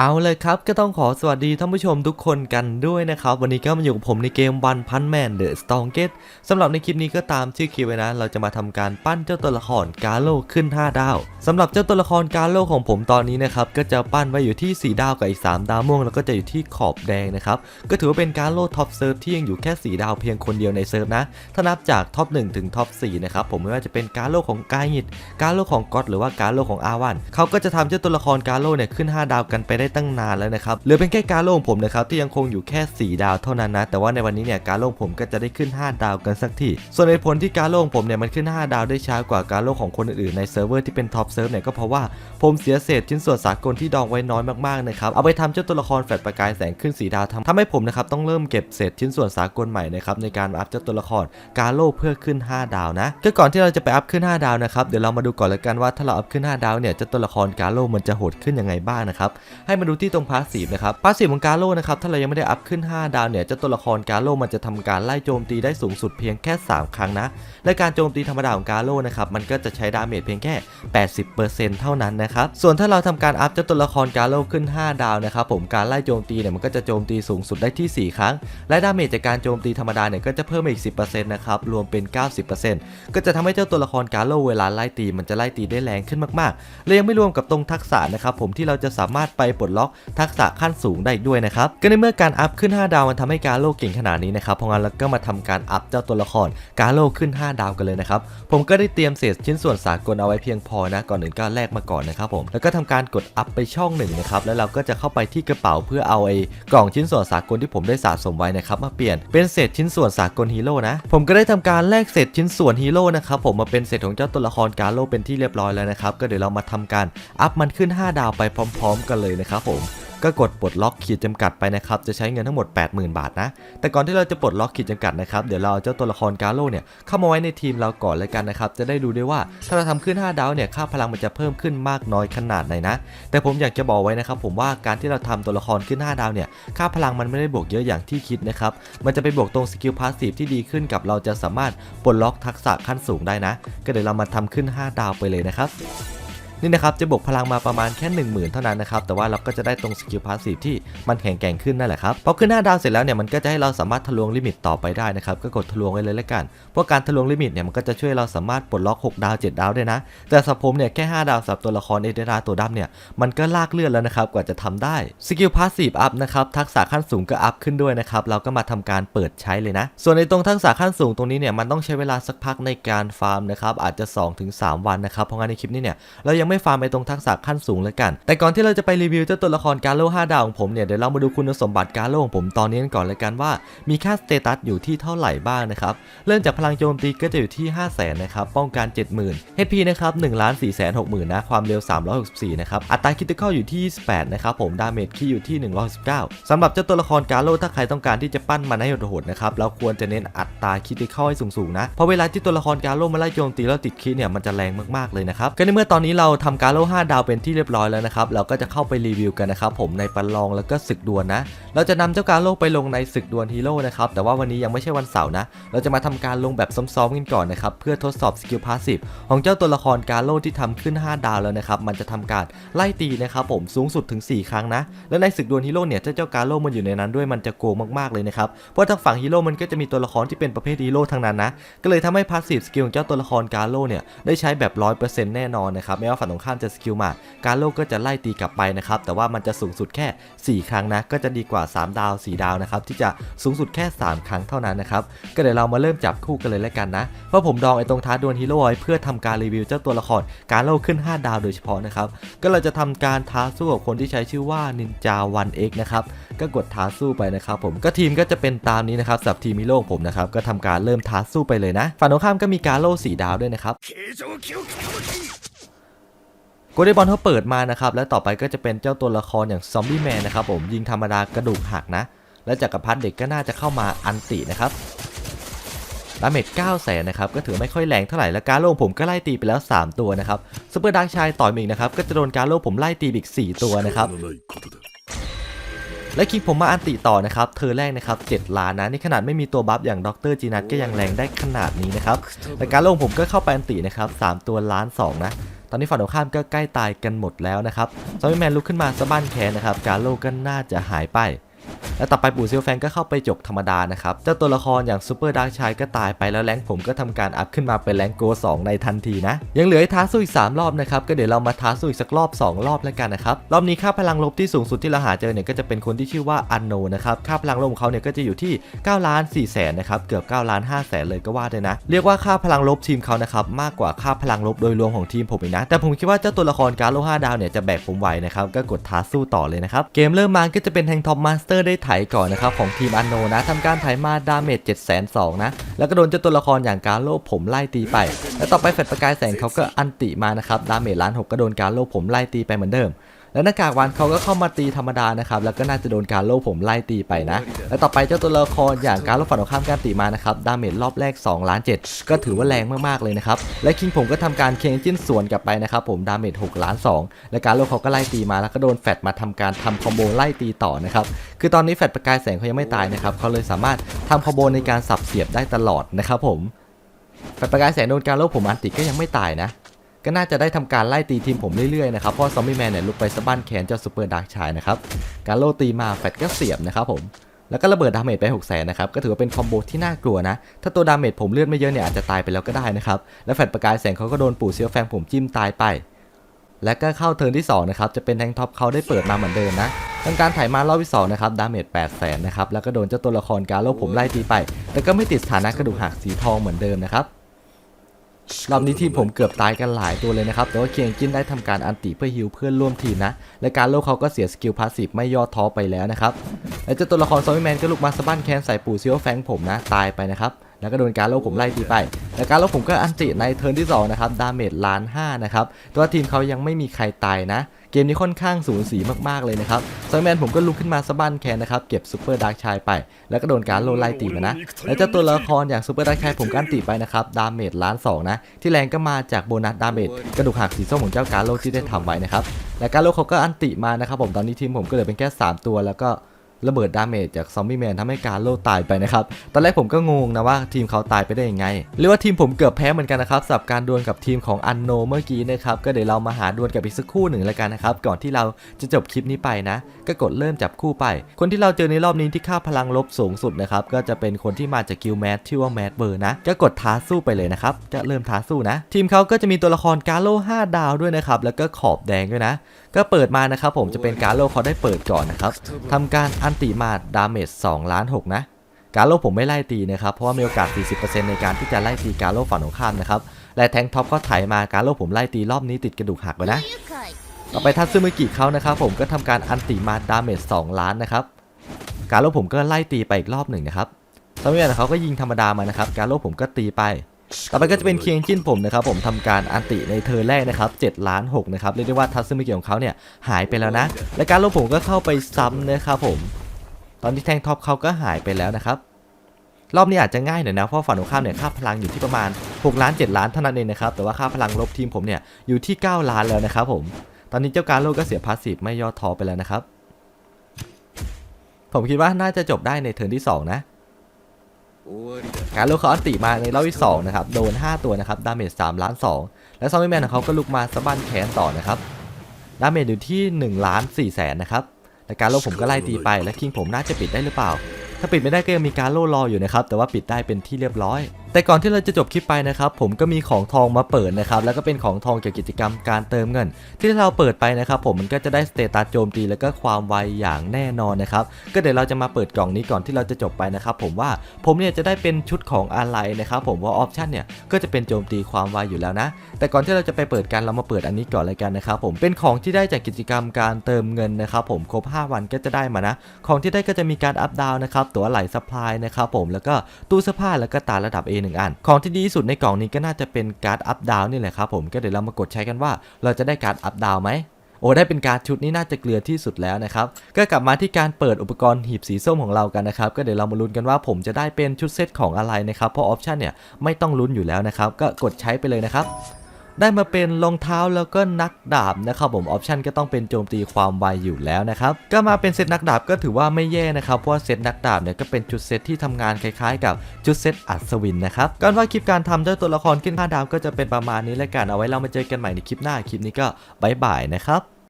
เอาเลยครับก็ต้องขอสวัสดีท่านผู้ชมทุกคนกันด้วยนะครับ วันนี้ก็มาอยู่กับผมในเกมวันพันแมนเดอะสตองเกตสำหรับในคลิปนี้ก็ตามชื่อคลิปไว้นะ เราจะมาทำการปั้นเจ้าตัวละครกาโลขึ้น 5 ดาวสำหรับเจ้าตัวละครกาโลของผมตอนนี้นะครับ ก็จะปั้นไว้อยู่ที่ 4 ดาวกับอีก 3 ดาวม่วงแล้วก็จะอยู่ที่ขอบแดงนะครับ ก็ถือว่าเป็นกาโลท็อปเซิร์ฟที่ยังอยู่แค่ 4 ดาวเพียงคนเดียวในเซิร์ฟนะถ้านับจากท็อป1ถึงท็อป4นะครับผมไม่ว่าจะเป็นกาโลของกายหิตกาโลของก็อตหรือว่ากาโลของอาวันเขาก็จะทำเจ้าตัวละครกาโลเนี่ยขึ้น 5 ดาวกันไปได้ตั้งนานแล้วนะครับเหลือเป็นแค่การโลของผมนะครับที่ยังคงอยู่แค่ 4 ดาวเท่านั้นนะ แต่ว่าในวันนี้เนี่ยการโลของผมก็จะได้ขึ้น 5 ดาวกันสักทีส่วนในผลที่การโลของผมเนี่ยมันขึ้น 5 ดาวได้ช้ากว่าการโล่งของคนอื่นๆในเซิร์ฟเวอร์ที่เป็นท็อปเซิร์ฟเนี่ยก็เพราะว่าผมเสียเศษชิ้นส่วนสากลที่ดองไว้น้อยมากๆนะครับเอาไปทำเจ้าตัวละครแฟลชประกายแสงขึ้น4ดาวทำทำให้ผมนะครับต้องเริ่มเก็บเศษชิ้นส่วนสากลใหม่นะครับในการอัพเจ้าตัวละครกาโลเพื่อขึ้น 5 ดาวนะก็ก่อนที่เราจะไปอัพขึ้น 5 ดาวนะครับเดี๋ยวเรามาดูก่อนลยกันว่าถ้าเราอัพขึ้น 5 ดาวเนี่ยเจ้าตัวละครกาโลมันจะโหดขึ้นยังไงบ้างนะครับให้มาดูที่ตรงพาสซีฟนะครับพาสซีฟของกาโลนะครับถ้าเรายังไม่ได้อัพขึ้น 5 ดาวเนี่ยเจ้าตัวละครกาโลมันจะทำการไล่โจมตีได้สูงสุดเพียงแค่ 3 ครั้งนะ และการโจมตีธรรมดาของกาโลนะครับมันก็จะใช้ดาเมจเพียงแค่ 80%เท่านั้นนะครับส่วนถ้าเราทำการอัพเจ้าตัวละครกาโลขึ้น 5 ดาวนะครับผมการไล่โจมตีเนี่ยมันก็จะโจมตีสูงสุดได้ที่ 4 ครั้ง และดาเมจจากการโจมตีธรรมดาเนี่ยก็จะเพิ่มอีก 10%นะครับรวมเป็น 90%ก็จะทำให้เจ้าตัวละครกาโลเวลาไล่ตีมันจะไล่ตีได้แรงขึ้นมากๆและยังไม่รวมกับตรงทักษะนะครับผมที่เราจะสามารถไปปลดล็อกทักษะขั้นสูงได้ด้วยนะครับก็ในเมื่อการอัพขึ้น 5 ดาวมันทำให้กาโลเก่งขนาดนี้นะครับเพราะงั้นเราก็มาทำการอัพเจ้าตัวละครกาโลขึ้น 5 ดาวกันเลยนะครับผมก็ได้เตรียมเศษชิ้นส่วนสากลเอาไว้เพียงพอนะก่อนอื่นก็แลกมาก่อนนะครับผมแล้วก็ทำการกดอัพไปช่องหนึ่งนะครับแล้วเราก็จะเข้าไปที่กระเป๋าเพื่อเอาไอ้กล่องชิ้นส่วนสากลที่ผมได้สะสมไว้นะครับมาเปลี่ยนเป็นเศษชิ้นส่วนสากลฮีโร่นะผมก็ได้ทำการแลกเศษชิ้นส่วนฮีโร่นะครับผมมาเป็นเศษของเจ้าตัวละครกาโลเป็นที่เรียบร้อยแล้วนะครับก็เดี๋ยวเรามาทำการอัพมันขึ้น 5 ดาวไปพร้อม ๆ กันเลยนะครับผมก็กดปลดล็อกขีดจำกัดไปนะครับจะใช้เงินทั้งหมด 80,000 บาทนะแต่ก่อนที่เราจะปลดล็อกขีดจำกัดนะครับเดี๋ยวเราเอาเจ้าตัวละครกาโลเนี่ยเข้ามาไว้ในทีมเราก่อนเลยกันนะครับจะได้ดูได้ว่าถ้าเราทำขึ้น 5 ดาวเนี่ยค่าพลังมันจะเพิ่มขึ้นมากน้อยขนาดไหนนะ แต่ผมอยากจะบอกไว้นะครับผมว่าการที่เราทำตัวละครขึ้น 5 ดาวเนี่ยค่าพลังมันไม่ได้บวกเยอะอย่างที่คิดนะครับมันจะไปบวกตรงสกิลพาสซีฟที่ดีขึ้นกับเราจะสามารถปลดล็อกทักษะขั้นสูงได้นะ ก็เดี๋ยวเรามาทำขึ้น 5 ดาวไปเลยนะครับ นี่นะครับจะบวกพลังมาประมาณแค่ 1 0,000 เท่านั้นนะครับแต่ว่าเราก็จะได้ตรงสกิลพาสซีฟที่มันแข็งแกร่งขึ้นนั่นแหละครับพอขึ้น5ดาวเสร็จแล้วเนี่ยมันก็จะให้เราสามารถทะลวงลิมิตต่อไปได้นะครับก็กดทะลวงไว้เลยละกันเพราะการทะลวงลิมิตเนี่ยมันก็จะช่วยเราสามารถปลดล็อก6ดาว7ดาวได้นะ แต่สับผมเนี่ยแค่ 5 ดาวสำหรับตัวละครเอเดราตัวดำเนี่ยมันก็ลากเลือดแล้วนะครับกว่าจะทำได้สกิลพาสซีฟอัพนะครับทักษะขั้นสูงก็อัพขึ้นด้วยนะครับเราก็มาทำการเปิดใช้เลยนะ ส่วนในตรงทักษะขั้นสูงตรงนี้เนี่ยมันต้องใช้เวลาสักพักในการฟาร์มนะครับอาจจะ 2-3 วันนะครับเพราะงั้นในคลิปนี้เนี่ยเรายังังไม่ฟาร์มไอตรงทักษะขั้นสูงเลยกัน แต่ก่อนที่เราจะไปรีวิวเจ้าตัวละครการโล5ดาวของผมเนี่ยเดี๋ยวเรามาดูคุณสมบัติการโลของผมตอนนี้กันก่อนเลยกันว่า มีค่าสเตตัสอยู่ที่เท่าไหร่บ้างนะครับเริ่มจากพลังโจมตีก็จะอยู่ที่ 5 0 0แสนนะครับป้องกัน 70,000 HP นะครับ1 4 6 0 0 0 0นะความเร็ว 364 นะครับอัตราคิติคอลอยู่ที่ 28 นะครับผมดาเมจคีอยู่ที่119สำหรับเจ้าตัวละครการโลถ้าใครต้องการที่จะปั้นมันให้โหดๆนะครับเราควรจะเน้นอัตราคิติคอลให้สูงๆนะเพราะเวลาที่ตัวละครการโลมาไล่โจมตีแล้วติดคิเนี่ยมันจะแรงมากๆเลยนะครับก็ในเมื่อตอนนี้เราทำกาโล5ดาวเป็นที่เรียบร้อยแล้วนะครับ เราก็จะเข้าไปรีวิวกันนะครับผมในประลองแล้วก็ศึกดวลนะ เราจะนำเจ้ากาโลไปลงในศึกดวลฮีโร่นะครับ แต่ว่าวันนี้ยังไม่ใช่วันเสาร์นะ เราจะมาทำการลงแบบซ้อมๆกันก่อนนะครับ เพื่อทดสอบสกิลพาสซีฟของเจ้าตัวละครกาโลที่ทำขึ้น 5 ดาวแล้วนะครับ มันจะทำการไล่ตีนะครับผมสูงสุดถึง 4 ครั้งนะ และในศึกดวลฮีโร่เนี่ยเจ้าเจ้ากาโลมันอยู่ในนั้นด้วยมันจะโกงมากๆเลยนะครับเพราะทางฝั่งฮีโร่มันก็จะมีตัวละครที่เป็นประเภทฮีโร่ทั้งนั้นนะก็เลยทำให้พาสซีฟสกิลของเจ้าตัวละครกาโลเนี่ยได้ใช้แบบ 100%แน่นอนนะครับไม่ว่าฝัตรงข้ามจะสกิลมา การโลกก็จะไล่ตีกลับไปนะครับ แต่ว่ามันจะสูงสุดแค่ 4 ครั้งนะ ก็จะดีกว่า 3 ดาว 4 ดาวนะครับ ที่จะสูงสุดแค่ 3 ครั้งเท่านั้นนะครับ ก็เดี๋ยวเรามาเริ่มจับคู่กันเลยแล้วกันนะ เพราะผมดองไอ้ตรงท้าดวลฮีโร่ไว้เพื่อทำการรีวิวเจ้าตัวละครการโลกขึ้น 5 ดาวโดยเฉพาะนะครับ ก็เราจะทำการท้าสู้กับคนที่ใช้ชื่อว่านินจาวันเอ็กนะครับ ก็กดท้าสู้ไปนะครับผม ก็ทีมก็จะเป็นตามนี้นะครับสับทีมฮีโร่ผมนะครับ ก็ทำการเริ่มท้าสู้ไปเลยนะ ฝั่งตรงข้ามก็มีการโลสีดาวด้วยนะครับ โกลเด้บอลเขาเปิดมานะครับ และต่อไปก็จะเป็นเจ้าตัวละครอย่างซอมบี้แมนนะครับผมยิงธรรมดากระดูกหักนะ และจักรพรรดิเด็กก็น่าจะเข้ามาอันตินะครับดาเมจ9แสนนะครับ ก็ถือไม่ค่อยแรงเท่าไหร่และการโลงผมก็ไล่ตีไปแล้ว 3 ตัวนะครับซูเปอร์ดักชายต่อยมิงนะครับก็จะโดนการโลงผมไล่ตีอีก 4 ตัวนะครับและคิงผมมาอันติต่อนะครับ เธอแรกนะครับ 7 ล้านนะ นี่ขนาดไม่มีตัวบัฟอย่างด็อกเตอร์จีนัทก็ยังแรงได้ขนาดนี้นะครับแต่การลงผมก็เข้าไปอันตินะครับ 3 ตัวล้าน 2 นะ ตอนนี้ฝั่งตรงข้ามก็ใกล้ตายกันหมดแล้วนะครับซอมบี้แมนลุกขึ้นมาสะบั้นแขนนะครับ กาโลก็น่าจะหายไป และต่อไปปู่เซิลแฟงก็เข้าไปจกธรรมดานะครับเจ้าตัวละครอย่างซูเปอร์ดาร์กชายก็ตายไปแล้วแรงผมก็ทำการอัพขึ้นมาเป็นแรงโก2ในทันทีนะ ยังเหลือให้ท้าสู้อีก 3 รอบนะครับ ก็เดี๋ยวเรามาท้าสู้อีกสักรอบ 2 รอบแล้วกันนะครับ รอบนี้ค่าพลังลบที่สูงสุดที่เราหาเจอเนี่ยก็จะเป็นคนที่ชื่อว่าอันโนนะครับ ค่าพลังลบของเขาเนี่ยก็จะอยู่ที่9ล้าน4แสนนะครับเกือบ9ล้าน5แสนเลยก็ว่าได้นะ เรียกว่าค่าพลังลบทีมเขานะครับมากกว่าค่าพลังลบโดยรวมของทีมผมอีกนะ แต่ผมคิดว่าเจ้าตัวละครการโล5ดาวเนี่ยจะแบกผมไหวนะครับก็กดท้าสู้ต่อเลยนะครับเกมเริ่มมาก็จะเป็นแทงท็อปมาสเตอร์ได้ไถก่อนนะครับของทีมอันโนนะทำการไถมาดาเมจ7 2 0 0 0นะ แล้วก็โดนเจ้าตัวละครอย่างการโลผมไล่ตีไป แล้วต่อไปแฟดประกายแสงเขาก็อันติมานะครับดาเมจล้านหกก็โดนการโลผมไล่ตีไปเหมือนเดิม แล้วหน้ากากวันเขาก็เข้ามาตีธรรมดานะครับแล้วก็น่าจะโดนการโลผมไล่ตีไปนะ แล้วต่อไปเจ้าตัวละครอย่างการโลฝั่งตรงข้ามการตีมานะครับดาเมจรอบแรก2ล้าน7ก็ถือว่าแรงมากๆเลยนะครับและคิงผมก็ทำการเคงจิ้นสวนกลับไปนะครับผมดาเมจ6ล้าน2และการโลเขาก็ไล่ตีมาแล้วก็โดนแฟดมาทำการทำคอมโบไล่ตีต่อนะครับคือตอนนี้แฟดประกายแสงเขายังไม่ตายนะครับเขาเลยสามารถทำคอมโบในการสับเสียบได้ตลอดนะครับผมแฟดประกายแสงโดนการโลผมอันติก็ยังไม่ตายนะ ก็น่าจะได้ทำการไล่ตีทีมผมเรื่อยๆนะครับเพราะซอมบี้แมนเนี่ยลุกไปสะบั้นแขนเจ้าซูเปอร์ดาร์กชายนะครับการโลตีมาแฟดก็เสียบนะครับผมแล้วก็ระเบิดดาเมจไป6 0 0 0 0นะครับก็ถือว่าเป็นคอมโบที่น่ากลัวนะ ถ้าตัวดาเมจผมเลือดไม่เยอะเนี่ยอาจจะตายไปแล้วก็ได้นะครับและแฟดประกายแสงเขาก็โดนปู่เซียวแฟงผมจิ้มตายไป และก็เข้าเทิร์นที่สองนะครับจะเป็นแทงท็อปเขาได้เปิดมาเหมือนเดิมนะทำการถ่ายมารอบที่สองนะครับดาเมจ8 0 0 0 0นะครับแล้วก็โดนเจ้าตัวละครการโลผมไล่ตีไป แต่ก็ไม่ติดสถานะกระดูกหักสีทองเหมือนเดิมนะครับ รอบนี้ทีมผมเกือบตายกันหลายตัวเลยนะครับ แต่ว่าเคียงจินได้ทำการอันติเพื่อฮิวเพื่อนร่วมทีมนะ และการโลกเขาก็เสียสกิลพาสซีฟไม่ย่อท้อไปแล้วนะครับ และเจ้าตัวละครซอมบี้แมนก็ลุกมาสะบั้นแคนใส่ปู่ซิโอแฟงผมนะ ตายไปนะครับ แล้วก็โดนการโลกผมไล่ตีไปและการโลกผมก็อันติในเทิร์นที่สองนะครับ ดาเมจล้านห้านะครับ ตัวทีมเขายังไม่มีใครตายนะ เกมนี้ค่อนข้างสูสีมากๆเลยนะครับซอมแมนผมก็ลุกขึ้นมาสะบั้นแคนนะครับ เก็บซูเปอร์ดาร์กชายไป แล้วก็โดนการโลไล่ตีมานะ และเจ้าตัวละครอย่างซูเปอร์ดาร์กชายผมก็อันติไปนะครับ ดาเมจล้านสองนะ ที่แรงก็มาจากโบนัสดาเมจกระดูกหักสีส้มของเจ้าการโลที่ได้ทำไว้นะครับ และการโลเขาก็อันติมานะครับผม ตอนนี้ทีมผมก็เหลือเป็นแค่ 3 ตัวแล้วก็ ระเบิดดาเมจจากซอมบี้แมนทำให้การโลตายไปนะครับ ตอนแรกผมก็งงนะว่าทีมเขาตายไปได้ยังไงเรียกว่าทีมผมเกือบแพ้เหมือนกันนะครับสำหรับการดวลกับทีมของอันโนเมื่อกี้นะครับ ก็เดี๋ยวเรามาหาดวลกับอีกสักคู่หนึ่งแล้วกันนะครับ ก่อนที่เราจะจบคลิปนี้ไปนะ ก็กดเริ่มจับคู่ไป คนที่เราเจอในรอบนี้ที่ค่าพลังลบสูงสุดนะครับ ก็จะเป็นคนที่มาจากกิลแมทที่ว่าแมทเบอร์นะ ก็กดท้าสู้ไปเลยนะครับจะเริ่มท้าสู้นะ ทีมเขาก็จะมีตัวละครกาโล5ดาวด้วยนะครับ แล้วก็ขอบแดงด้วยนะก็เปิดมานะครับผมจะเป็นการโลเขาได้เปิดก่อนนะครับทำการอันติมาดาเมจ2ล้าน6นะการโลผมไม่ไล่ตีนะครับ เพราะว่ามีโอกาส 40%ในการที่จะไล่ตีการโลฝั่งของข้ามนะครับ และแทงท็อปก็ไถมาการโลผมไล่ตีรอบนี้ติดกระดูกหักไปนะ ต่อไปทัตซึมิกิเขานะครับผมก็ทำการอันติมาดาเมจ2ล้านนะครับ การโลผมก็ไล่ตีไปอีกรอบหนึ่งนะครับซามิเอะเขาก็ยิงธรรมดามานะครับ การโลผมก็ตีไป ต่อไปก็จะเป็นเคียงจิ้นผมนะครับผมทำการอันติในเธอแรกนะครับ7ล้าน6นะครับเรียกได้ว่าทัศน์มิเกียของเขาเนี่ยหายไปแล้วนะ และการลงผมก็เข้าไปซ้ำนะครับผม ตอนที่แทงท็อปเขาก็หายไปแล้วนะครับรอบนี้อาจจะง่ายหน่อยนะเพราะฝันงตรงข้ามเนี่ยค่าพลังอยู่ที่ประมาณ6ล้าน7ล้านเท่านั้นเองนะครับแต่ว่าค่าพลังลบทีมผมเนี่ยอยู่ที่ 9 ล้านแล้วนะครับผมตอนนี้เจ้าการโลกก็เสียพาสซีฟไม่ย่อท้อไปแล้วนะครับผมคิดว่าน่าจะจบได้ในเทิร์นที่ 2 นะ การโลกเขาอันติมาในรอบที่2นะครับ โดน 5 ตัวนะครับ ดาเมจ3ล้าน2และซอมบี้แมนของเขาก็ลุกมาสะบั้นแขนต่อนะครับ ดาเมจอยู่ที่1ล้าน4แสนนะครับ และการโลผมก็ไล่ตีไป และคิงผมน่าจะปิดได้หรือเปล่า ถ้าปิดไม่ได้ก็ยังมีการโลรออยู่นะครับ แต่ว่าปิดได้เป็นที่เรียบร้อย แต่ก่อนที่เราจะจบคลิปไปนะครับผมก็มีของทองมาเปิดนะครับแล้วก็เป็นของทองเกี่ยวกับกิจกรรมการเติมเงิน ที่เราเปิดไปนะครับผมมันก็จะได้สเตตัสโจมตีแล้วก็ความไวอย่างแน่นอนนะครับก็เดี๋ยวเราจะมาเปิดกล่องนี้ก่อนที่เราจะจบไปนะครับผมว่าผมเนี่ยจะได้เป็นชุดของอะไรนะครับผมว่าออปชันเนี่ยก็จะเป็นโจมตีความไวอยู่แล้วนะ แต่ก่อนที่เราจะไปเปิดกันเรามาเปิดอันนี้ก่อนเลยกันนะครับผมเป็นของที่ได้จากกิจกรรมการเติมเงินนะครับผมครบ 5 วันก็จะได้มานะ ของที่ได้ก็จะมีการอัพดาวนะครับตัวไหลสปายนะครับผมแล้วก็ตู้เสื้อผ้าแล้วก็ตาระดับ A 1อัน ของที่ดีที่สุดในกล่องนี้ก็น่าจะเป็นการ์ดอัพดาวนี่แหละครับผมก็เดี๋ยวเรามากดใช้กันว่า เราจะได้การ์ดอัพดาวไหมโอ้ได้เป็นการดชุดนี้น่าจะเกลือที่สุดแล้วนะครับ ก็กลับมาที่การเปิดอุปกรณ์หีบสีส้มของเรากันนะครับ ก็เดี๋ยวเรามาลุ้นกันว่าผมจะได้เป็นชุดเซตของอะไรนะครับ เพราะออปชันเนี่ยไม่ต้องลุ้นอยู่แล้วนะครับ ก็กดใช้ไปเลยนะครับ ได้มาเป็นรองเท้าแล้วก็นักดาบนะครับผมออปชันก็ต้องเป็นโจมตีความไวอยู่แล้วนะครับก็มาเป็นเซตนักดาบก็ถือว่าไม่แย่นะครับเพราะว่าเซตนักดาบเนี่ยก็เป็นจุดเซตที่ทำงานคล้ายๆ กับจุดเซตอัศวินนะครับการว่าคลิปการทำด้วยตัวละครขึ้น5ดาวก็จะเป็นประมาณนี้แล้วกันเอาไว้เรามาเจอกันใหม่ในคลิปหน้าคลิปนี้ก็บายบายนะครับ